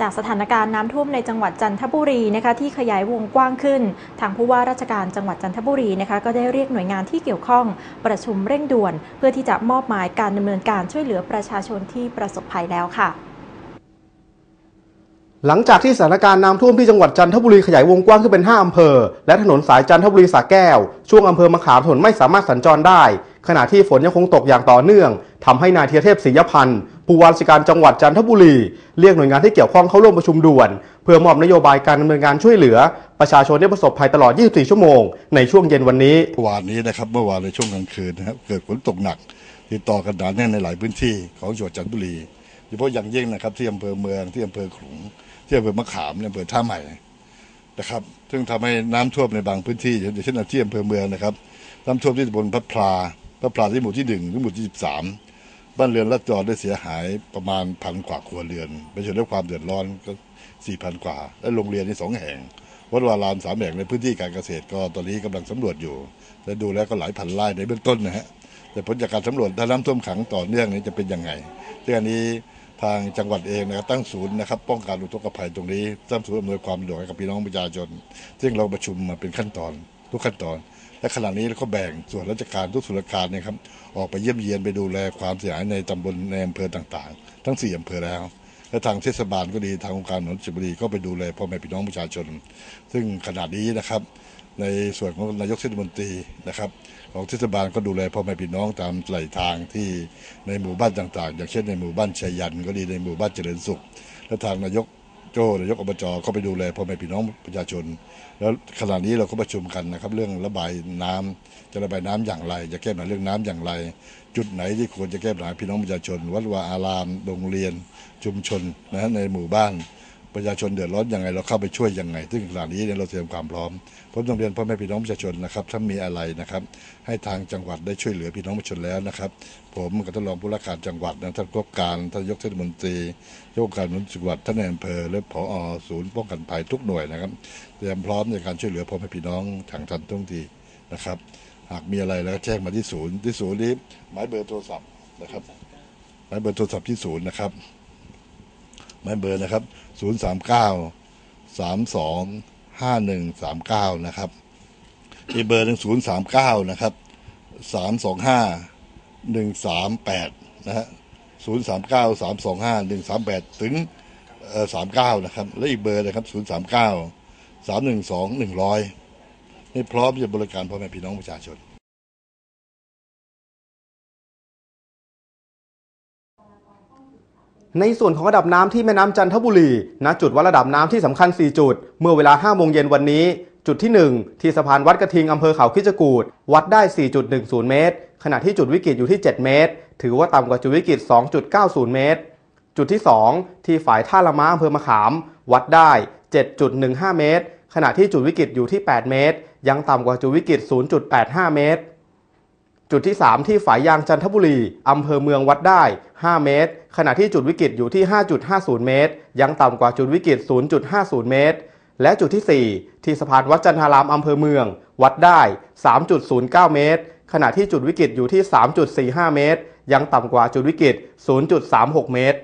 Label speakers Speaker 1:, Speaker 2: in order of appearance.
Speaker 1: จากสถานการณ์น้ำท่วมในจังหวัดจันทบุรีนะคะที่ขยายวงกว้างขึ้น ทางผู้ว่าราชการจังหวัดจันทบุรีนะคะก็ได้เรียกหน่วยงานที่เกี่ยวข้องประชุมเร่งด่วน เพื่อที่จะมอบหมายการดำเนินการช่วยเหลือประชาชนที่ประสบภัยแล้วค่ะ
Speaker 2: หลังจากที่สถานการณ์น้ำท่วมที่จังหวัดจันทบุรีขยายวงกว้างขึ้นเป็น 5 อำเภอ และถนนสายจันทบุรีสาแก้ว ช่วงอำเภอมะขามถนนไม่สามารถสัญจรได้ ขณะที่ฝนยังคงตกอย่างต่อเนื่องทำให้นายเทียเทพศรียพันธ์ ผู้ว่าราชการจังหวัดจันทบุรี เรียกหน่วยงานที่เกี่ยวข้องเข้าร่วมประชุมด่วน เพื่อมอบนโยบายการดำเนินการช่วยเหลือ ประชาชนที่ประสบภัยตลอด 24 ชั่วโมง ในช่วงเย็นวันนี้
Speaker 3: วานนี้นะครับเมื่อวานในช่วงกลางคืนนะครับเกิดฝนตกหนัก ติดต่อกันหนาแน่นในหลายพื้นที่ของจังหวัดจันทบุรีโดยเฉพาะอย่างยิ่งนะครับที่อำเภอเมืองที่อำเภอขลุงที่อำเภอมะขามในอำเภอท่าใหม่นะครับ ซึ่งทำให้น้ำท่วมในบางพื้นที่อย่างเช่นที่อำเภอเมืองนะครับน้ำท่วมที่ตำบลพัดพลาพัดพลาที่หมู่ที่หนึ่งถึงหมู่ที่สิบสาม บ้านเรือนรัดจอได้เสียหายประมาณพันกว่าครัวเรือนเป็นส่วนได้ความเดือดร้อนก็สี่พันกว่า และโรงเรียนที่สองแห่ง วัดวารามสามแห่งในพื้นที่การเกษตรก็ตอนนี้กำลังสำรวจอยู่ และดูแล้วก็หลายพันไร่ในเบื้องต้นนะฮะ แต่ผลจากการสำรวจถ้าน้ำท่วมขังต่อเนื่องนี้จะเป็นยังไงเรื่องนี้ทางจังหวัดเองนะครับตั้งศูนย์นะครับป้องกันอุทกภัยตรงนี้ตั้งศูนย์อำนวยความสะดวกให้กับพี่น้องประชาชน ซึ่งเราประชุมมาเป็นขั้นตอนทุกขั้นตอน และขณะนี้เราก็แบ่งส่วนราชการทุกส่วนราชการเนะครับออกไปเยี่ยมเยียนไปดูแลความเสียหายในตำบลในอำเภอต่างๆ ทั้งสี่อำเภอแล้ว และทางเทศบาลก็ดีทางองค์การหนนสิบุรีก็ไปดูแลพ่อแม่พี่น้องประชาชน ซึ่งขณะนี้นะครับในส่วนของนายกเทศมนตรีนะครับของเทศบาลก็ดูแลพ่อแม่พี่น้องตามไหลทางที่ในหมู่บ้านต่างๆ อย่างเช่นในหมู่บ้านชัยยันก็ดีในหมู่บ้านเจริญสุข และทางนายก โจ้นายกอบจเข้าไปดูแลพ่อแม่พี่น้องประชาชน แล้วขณะนี้เราก็ประชุมกันนะครับ เรื่องระบายน้ำจะระบายน้ำอย่างไร จะแก้ปัญหาเรื่องน้ำอย่างไร จุดไหนที่ควรจะแก้ปัญหาพี่น้องประชาชน วัดวาอารามโรงเรียนชุมชนนะในหมู่บ้าน ประชาชนเดือดร้อนยังไง เราเข้าไปช่วยยังไง ซึ่งขณะนี้เนี่ยเราเตรียมความพร้อมผมต้องเรียนพ่อแม่พี่น้องประชาชนนะครับถ้ามีอะไรนะครับ ให้ทางจังหวัดได้ช่วยเหลือพี่น้องประชาชนแล้วนะครับ ผมกับท่านรองผู้ว่าการจังหวัดนะท่านผู้การท่านยกเทศมนตรียกการมนจังหวัดท่านในอำเภอและผอศูนย์ป้องกันภัยทุกหน่วยนะครับ เตรียมพร้อมในการช่วยเหลือพ่อแม่พี่น้องทางทันท่วงทีนะครับ หากมีอะไรแล้วแจ้งมาที่ศูนย์ที่ศูนย์นี้หมายเบอร์โทรศัพท์นะครับหมายเบอร์โทรศัพท์ที่ศูนย์นะครับ หมายเบอร์นะครับ 0 3 9 3 2 5 1 3 9 นะครับอีกเบอร์หนึ่ง0 3 9 นะครับ 3 2 5 1 3 8 นะฮะ0 3 9 3 2 5 1 3 8 ถึง39 นะครับ และอีกเบอร์นะครับ 0 3 9 3 1 2 100 นี่พร้อมจะบริการพ่อแม่พี่น้องประชาชน
Speaker 2: ในส่วนของระดับน้ำที่แม่น้ำจันทบุรีณจุดวัดระดับน้ำที่สำคัญ 4 จุด เมื่อเวลา5โมงเย็นวันนี้ จุดที่ 1 ที่สะพานวัดกระทิงอำเภอเขาคิจกูดวัดได้ 4.10 เมตร ขณะที่จุดวิกฤตอยู่ที่ 7 เมตร ถือว่าต่ำกว่าจุดวิกฤต 2.90 เมตร จุดที่ 2 ที่ฝ่ายท่าละม้าอำเภอมะขาม วัดได้ 7.15 เมตร ขณะที่จุดวิกฤตอยู่ที่ 8 เมตร ยังต่ำกว่าจุดวิกฤต 0.85 เมตร จุดที่ 3 ที่ฝายยางจันทบุรีอำเภอเมืองวัดได้ 5 เมตร ขณะที่จุดวิกฤตอยู่ที่ 5.50 เมตร ยังต่ำกว่าจุดวิกฤต 0.50 เมตร และจุดที่ 4 ที่สะพานวัดจันทารามอำเภอเมือง วัดได้ 3.09 เมตร ขณะที่จุดวิกฤตอยู่ที่ 3.45 เมตร ยังต่ำกว่าจุดวิกฤต 0.36 เมตร